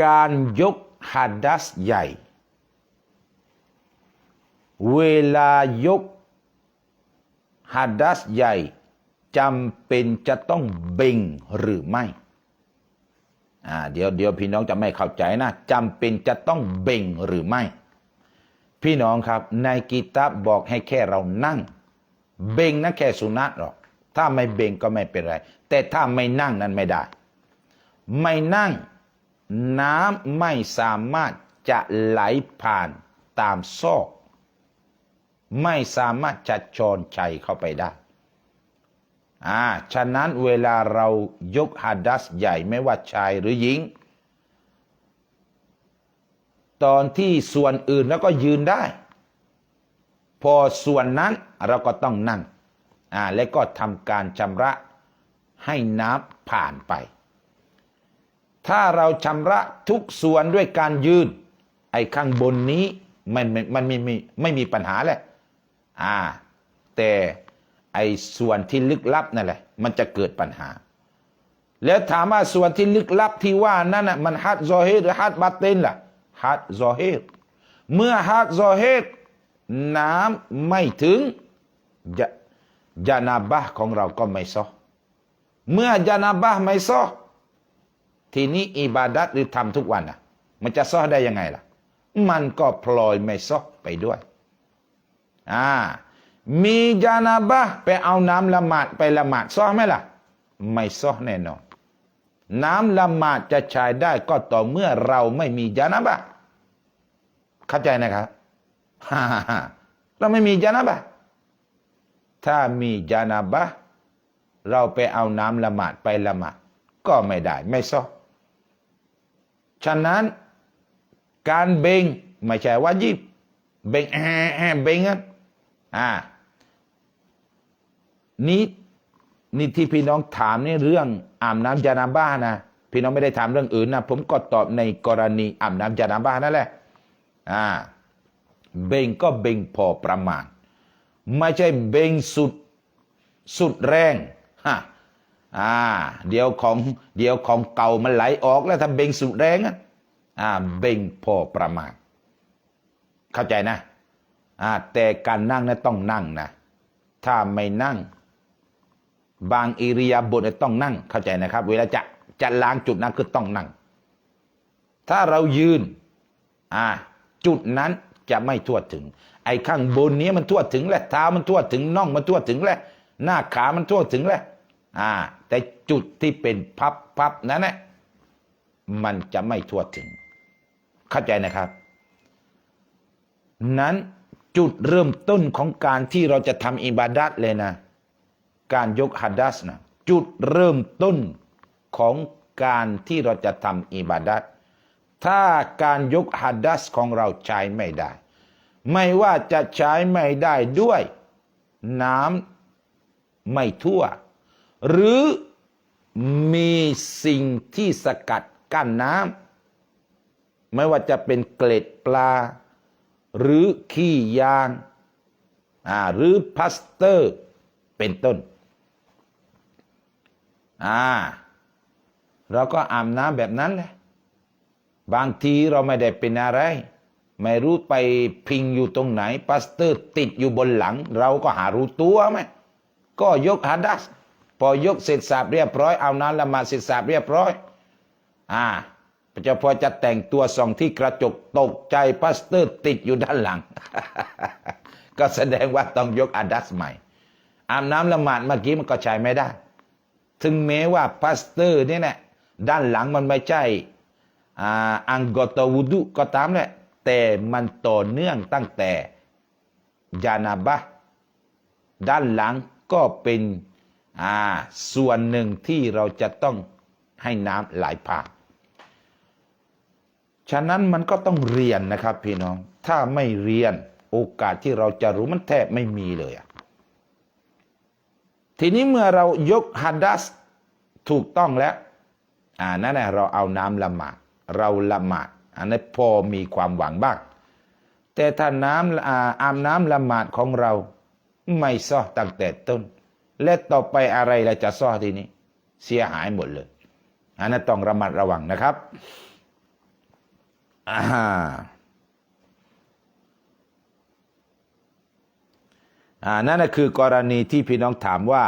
การยกฮัดดัสใหญ่ เวลายกฮัดดัสใหญ่จำเป็นจะต้องเบ่งหรือไม่อ่าเดี๋ยวเดี๋ยวพี่น้องจะไม่เข้าใจนะจำเป็นจะต้องเบ่งหรือไม่ พี่น้องครับในกีตาบบอกให้แค่เรานั่ง เบ่งนะแค่สุนัตหรอก ถ้าไม่เบ่งก็ไม่เป็นไร แต่ถ้าไม่นั่งนั้นไม่ได้ ไม่นั่ง น้ำไม่สามารถจะไหลผ่านตามซอก ไม่สามารถจะชอนชัยเข้าไปได้อ่าฉะนั้นเวลาเรายกฮัดดัสใหญ่ไม่ว่าชายหรือหญิง ตอนที่ส่วนอื่นแล้วก็ยืนได้ พอส่วนนั้นเราก็ต้องนั่งอ่าและก็ทำการชำระให้น้ำผ่านไป ถ้าเราชำระทุกส่วนด้วยการยืน ไอ้ข้างบนนี้มันมันมันไม่มีไม่มีปัญหาแหละอ่า แต่ไอ้ส่วนที่ลึกลับนั่นแหละ มันจะเกิดปัญหา แล้วถามว่าส่วนที่ลึกลับที่ว่านั่นน่ะมันฮัดซอฮิรหรือฮัดบาเตนล่ะฮัดซอฮิรเมื่อฮัดซอฮิรน้ำไม่ถึงยะยานาบะของเราก็ไม่ซอเมื่อยานาบะไม่ซอ ทีนี้อิบาดัตหรือทำทุกวันอะ มันจะซ้อได้ยังไงล่ะ มันก็พลอยไม่ซ้อไปด้วย อ่า มีจานาบะไปเอาน้ำละหมาดไปละหมาดซ้อไหมล่ะ ไม่ซ้อแน่นอน น้ำละหมาดจะใช้ได้ก็ต่อเมื่อเราไม่มีจานาบะเข้าใจนะครับฮ่าฮ่าเราไม่มีจานาบะถ้ามีจานาบะเราไปเอาน้ำละหมาดไปละหมาดก็ไม่ได้ ไม่ซ้อ ฉะนั้นการเบ่งไม่ใช่ว่ายิบเบ่งแอแอเบ่งอะอ่านี่นี่ที่พี่น้องถามนี่เรื่องอาบน้ำจานาบ้านะพี่น้องไม่ได้ถามเรื่องอื่นนะผมก็ตอบในกรณีอาบน้ำจานาบ้านั่นแหละอ่าเบ่งก็เบ่งพอประมาณ ไม่ใช่เบ่งสุดสุดแรงฮะ อ่า เดี๋ยวของเดี๋ยวของเก่ามันไหลออกแล้วถ้าเบ่งสุดแรงอะอ่าเบ่งพอประมาณ เข้าใจนะอ่าแต่การนั่งนะต้องนั่งนะ ถ้าไม่นั่ง บางอิริยาบถต้องนั่ง เข้าใจนะครับ เวลาจะจะล้างจุดนั้นคือต้องนั่ง ถ้าเรายืนอ่าจุดนั้นจะไม่ทั่วถึง ไอ้ข้างบนนี้มันทั่วถึงแหละเท้ามันทั่วถึงน่องมันทั่วถึงแหละหน้าขามันทั่วถึงแหละ อ่า แต่จุดที่เป็นพับพับนั้นแหละมันจะไม่ทั่วถึง เข้าใจนะครับ นั้นจุดเริ่มต้นของการที่เราจะทำอิบาดัตเลยนะ การยกฮัดดัสนะจุดเริ่มต้นของการที่เราจะทำอิบาดัตถ้าการยกฮัดดัสของเราใช้ไม่ได้ ไม่ว่าจะใช้ไม่ได้ด้วย น้ำไม่ทั่ว หรือมีสิ่งที่สกัดกั้นน้ำไม่ว่าจะเป็นเกล็ดปลา หรือขี้ยางหรือพลาสเตอร์เป็นต้นอ่าเราก็อาบน้ำแบบนั้นแหละบางทีเราไม่ได้เป็นอะไร ไม่รู้ไปพิงอยู่ตรงไหนพลาสเตอร์ติดอยู่บนหลัง เราก็หารู้ตัวไหมก็ยกฮัดดัส พอยกเสร็จสาบเรียบร้อยเอาน้ำละมาเสร็จสาบเรียบร้อย อ่าพระเจ้าพอจะแต่งตัวส่องที่กระจกตกใจพลาสเตอร์ติดอยู่ด้านหลัง ก็แสดงว่าต้องยกอาดัสใหม่อาบน้ำละหมาดเมื่อกี้มันก็ใช้ไม่ได้ ถึงแม้ว่าพลาสเตอร์นี่แหละด้านหลังมันไม่ใช่อังกอตวูดุก็ตามแหละแต่มันต่อเนื่องตั้งแต่ยานาบะด้านหลังก็เป็น อ่าส่วนหนึ่งที่เราจะต้องให้น้ำไหลผ่านฉะนั้นมันก็ต้องเรียนนะครับ พี่น้อง ถ้าไม่เรียนโอกาสที่เราจะรู้มันแทบไม่มีเลยทีนี้เมื่อเรายกฮัดดัสถูกต้องแล้ว อ่านั่นแหละเราเอาน้ำละหมาดเราละหมาดอันนี้พอมีความหวังบ้าง แต่ถ้าน้ำอาอาบน้ำละหมาดของเราไม่ซ้อตั้งแต่ต้น และต่อไปอะไรเราจะซ้อทีนี้ เสียหายหมดเลยอันนั้นต้องระมัดระวังนะครับอ่าอ่านั่นคือกรณีที่พี่น้องถามว่า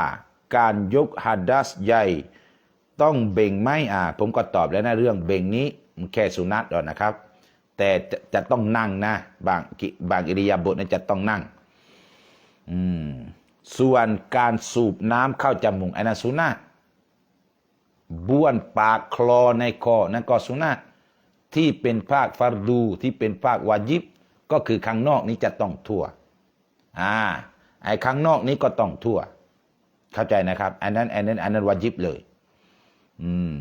การยกฮัดดัสใหญ่ต้องเบ่งไหมอ่า ผมก็ตอบแล้วนะเรื่องเบ่งนี้มันแค่สุนัตหรอกนะครับ แต่จะจะต้องนั่งนะ บางบางอิริยาบถนั้นจะต้องนั่ง อืม ส่วนการสูบน้ำเข้าจมูกอันนั้นสุนัตบ้วนปากคลอในคอนั่นก็สุนัตที่เป็นภาคฟารดูที่เป็นภาควาจิบ ก็คือข้างนอกนี้จะต้องทั่วอ่าไอ้ข้างนอกนี้ก็ต้องทั่ว เข้าใจนะครับ อันนั้นอันนั้นอันนั้นวาจิบเลย อืม